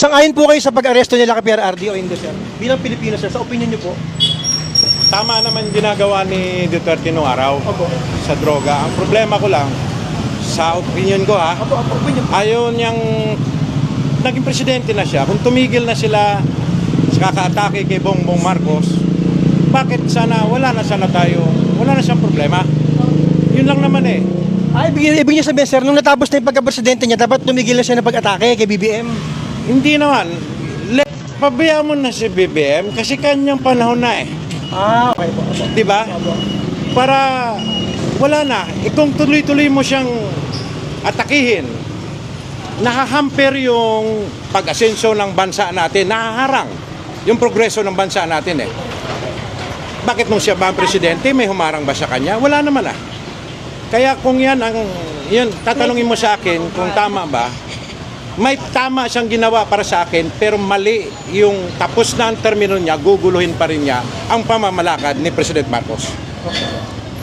Sang-ayon po kayo sa pag-aresto nila kay PRRD o hindi, sir? Bilang Pilipino, sir, sa opinion niyo po? Tama naman ginagawa ni Duterte noong araw Opo. sa droga. Ang problema ko lang, sa opinion ko ha, Opo, opo, opinion po. ayaw niyang naging presidente na siya. Kung tumigil na sila sa kakaatake kay Bongbong Marcos, bakit sana wala na sana tayo, wala na siyang problema. Yun lang naman eh. Ay, ibig, ibig niyo sabihin, sir, nung natapos na yung pagka-presidente niya, dapat tumigil na siya ng pag-atake kay BBM. Hindi naman. Let, pabayaan mo na si BBM kasi kanyang panahon na eh. Ah, okay po. Opo. Di ba? Para wala na. Eh, kung tuloy-tuloy mo siyang atakihin, nahahamper yung pag-asenso ng bansa natin, nahaharang yung progreso ng bansa natin eh. Bakit nung siya ba ang presidente, may humarang ba sa kanya? Wala naman ah. Kaya kung yan ang, yun, tatanungin mo sa akin kung tama ba, may tama siyang ginawa para sa akin pero mali yung tapos na ang termino niya, guguluhin pa rin niya ang pamamalakad ni President Marcos.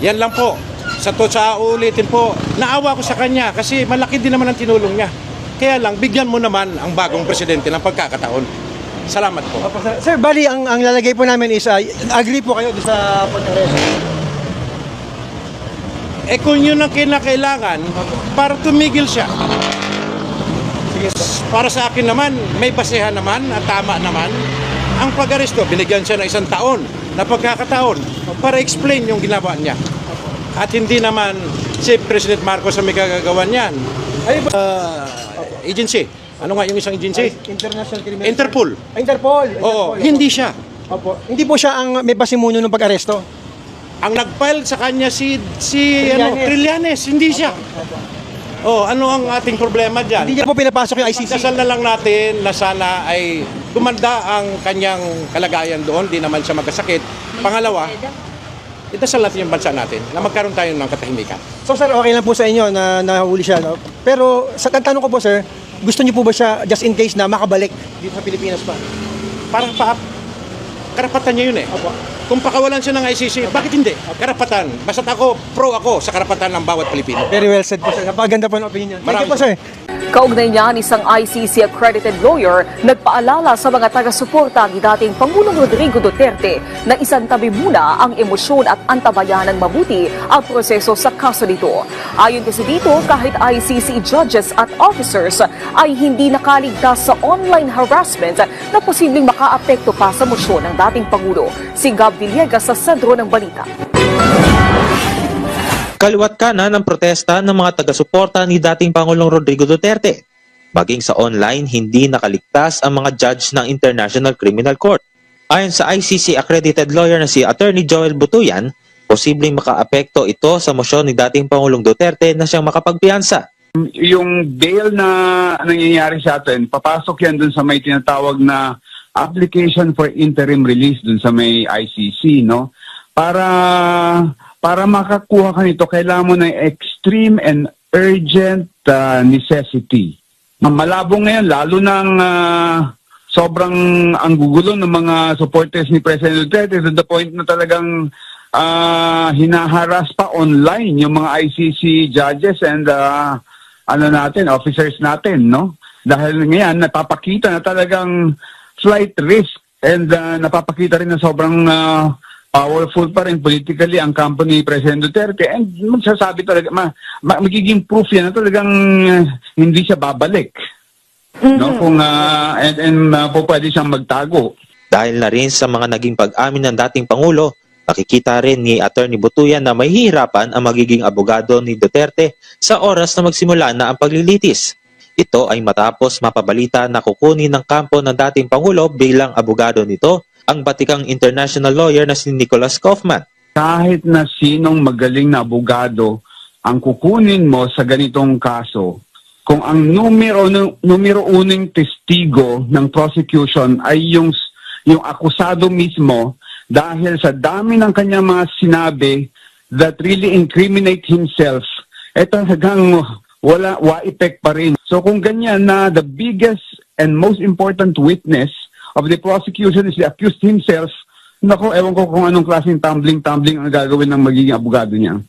Yan lang po. Sa to sa ulitin po, naawa ko sa kanya kasi malaki din naman ang tinulong niya. Kaya lang, bigyan mo naman ang bagong presidente ng pagkakataon. Salamat po. Opo, sir. Sir, bali, ang, ang lalagay po namin is, ah, agree po kayo sa pag-aresto. Eh kung yun ang kinakailangan, para tumigil siya. Po. Para sa akin naman, may basehan naman at tama naman. Ang pag-aresto, binigyan siya ng isang taon na pagkakataon para explain yung ginawa niya. At hindi naman si President Marcos ang may kagagawa niyan. Ay? Uh, agency. Ano nga yung isang agency? International Criminal Interpol. Ah, Interpol. Oo, Interpol, hindi siya. Opo. Hindi po siya ang may pasimuno ng pag-aresto. Ang nag-file sa kanya si si ano, Trillanes. Trillanes, hindi siya. Oh, ano ang ating problema diyan? Hindi niya po pinapasok yung ICC. Dasal na lang natin na sana ay gumanda ang kanyang kalagayan doon, di naman siya magkasakit. Pangalawa, idasal natin yung bansa natin na magkaroon tayo ng katahimikan. So sir, okay lang po sa inyo na nahuli siya, no? Pero sa tanong ko po sir, gusto niyo po ba siya just in case na makabalik dito sa Pilipinas pa? Parang pa, karapatan niya yun eh. Opo. Kung pakawalan siya ng ICC, bakit hindi? Karapatan. Basta't ako, pro ako sa karapatan ng bawat Pilipino. Very well said po sir. Napakaganda po ng opinion. Thank you po sir. Kaugnay niyan, isang ICC-accredited lawyer nagpaalala sa mga taga-suporta ni dating Pangulong Rodrigo Duterte na isang tabi muna ang emosyon at antabayan ng mabuti ang proseso sa kaso nito. Ayon kasi dito, kahit ICC judges at officers ay hindi nakaligtas sa online harassment na posibleng makaapekto pa sa mosyon ng dating Pangulo. Si Gab Villegas sa sentro ng balita. Kaliwat kanan ang protesta ng mga taga-suporta ni dating Pangulong Rodrigo Duterte. Maging sa online, hindi nakaligtas ang mga judge ng International Criminal Court. Ayon sa ICC accredited lawyer na si Attorney Joel Butuyan, posibleng makaapekto ito sa mosyon ni dating Pangulong Duterte na siyang makapagpiyansa. yung bail na nangyayari sa atin, papasok yan dun sa may tinatawag na application for interim release dun sa may ICC, no? Para para makakuha ka nito, kailangan mo ng extreme and urgent uh, necessity. Malabo ngayon, lalo ng ah, sobrang ang gugulo ng mga supporters ni President Duterte to the point na talagang ah, hinaharas pa online yung mga ICC judges and ah, ano natin, officers natin, no? Dahil ngayon, napapakita na talagang flight risk and ah, napapakita rin na sobrang ah, powerful pa rin politically ang kampo ni President Duterte and magsasabi talaga, ma, ma- magiging proof yan na talagang ah, hindi siya babalik. No? Kung, ah, and, and ah, po pwede siyang magtago. Dahil na rin sa mga naging pag-amin ng dating Pangulo, nakikita rin ni Attorney Butuyan na may hihirapan ang magiging abogado ni Duterte sa oras na magsimula na ang paglilitis. Ito ay matapos mapabalita na kukunin ng kampo ng dating Pangulo bilang abogado nito ang batikang international lawyer na si Nicholas Kaufman. kahit na sinong magaling na abogado ang kukunin mo sa ganitong kaso, kung ang numero numero uning testigo ng prosecution ay yung yung akusado mismo dahil sa dami ng kanyang mga sinabi that really incriminate himself, eh talagang wala wa effect pa rin. So kung ganyan na the biggest and most important witness of the prosecution is the accused himself, Nako, ewan ko kung anong klaseng tumbling-tumbling ang gagawin ng magiging abogado niya.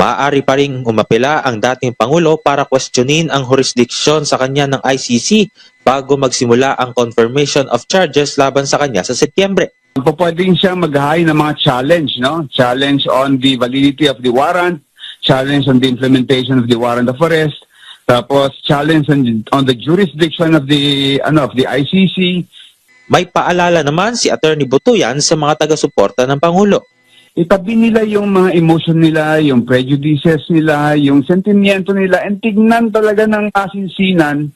Maaari pa ring umapela ang dating Pangulo para questionin ang jurisdiksyon sa kanya ng ICC bago magsimula ang confirmation of charges laban sa kanya sa Setyembre. Po pwedeng siya mag-high ng mga challenge, no? Challenge on the validity of the warrant, challenge on the implementation of the warrant of arrest, tapos challenge on, on the jurisdiction of the ano of the ICC. May paalala naman si Attorney Butuyan sa mga taga-suporta ng Pangulo. Itabi nila yung mga emotion nila, yung prejudices nila, yung sentimiento nila, and tignan talaga ng asinsinan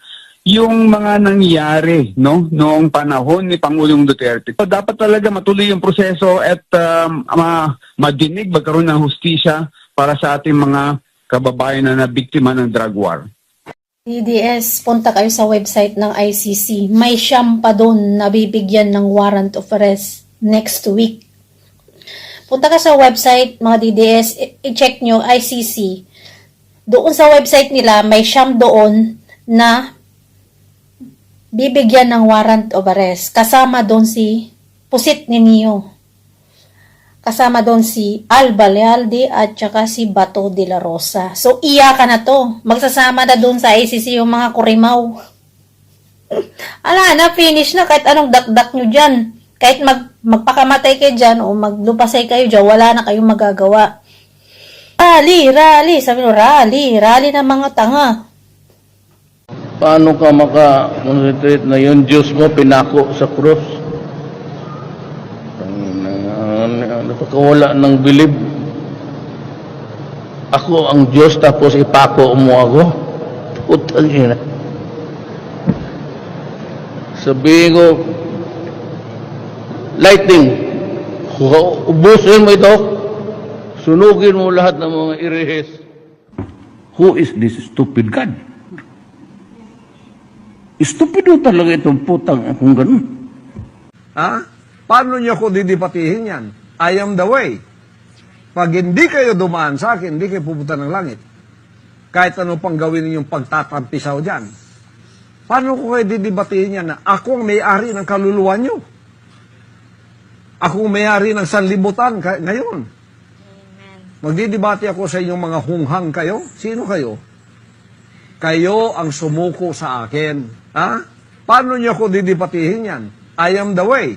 yung mga nangyari no noong panahon ni Pangulong Duterte. So, dapat talaga matuloy yung proseso at um, ma- madinig magkaroon ng hustisya para sa ating mga kababayan na nabiktima ng drug war. DDS, punta kayo sa website ng ICC. May siyam pa doon na bibigyan ng warrant of arrest next week. Punta ka sa website, mga DDS, i-check nyo, ICC. Doon sa website nila, may siyam doon na bibigyan ng warrant of arrest. Kasama doon si Pusit ni Nio. Kasama doon si Al Balealde at saka si Bato de la Rosa. So, iya ka na to. Magsasama na doon sa ICC yung mga kurimaw. Ala na, finish na kahit anong dakdak nyo dyan. Kahit mag, magpakamatay kayo dyan o maglupasay kayo dyan, wala na kayong magagawa. Rally, rally. Sabi nyo, rally. Rally ng mga tanga. Paano ka maka-concentrate na yung Diyos mo pinako sa krus? Napakawala ng bilib. Ako ang Diyos tapos ipako mo ako. Putang ina. Sabihin ko, lightning, ubusin mo ito, sunugin mo lahat ng mga irihes. Who is this stupid God? Stupido talaga itong putang akong ganun. Ha? Paano niyo ako didipatihin yan? I am the way. Pag hindi kayo dumaan sa akin, hindi kayo pupunta ng langit. Kahit ano pang gawin ninyong pagtatampisaw dyan. Paano ko kayo didibatihin yan na ako ang may-ari ng kaluluwa nyo? Ako ang may-ari ng sanlibutan ngayon. Magdidibati ako sa inyong mga hunghang kayo. Sino kayo? Kayo ang sumuko sa akin. Ha? Paano niyo ako didibatihin yan? I am the way.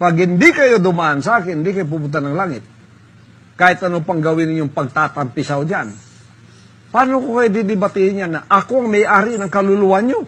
Pag hindi kayo dumaan sa akin, hindi kayo pupunta ng langit. Kahit ano pang gawin ninyong pagtatampisaw dyan. Paano ko kayo didibatihin yan na ako ang may-ari ng kaluluwa nyo?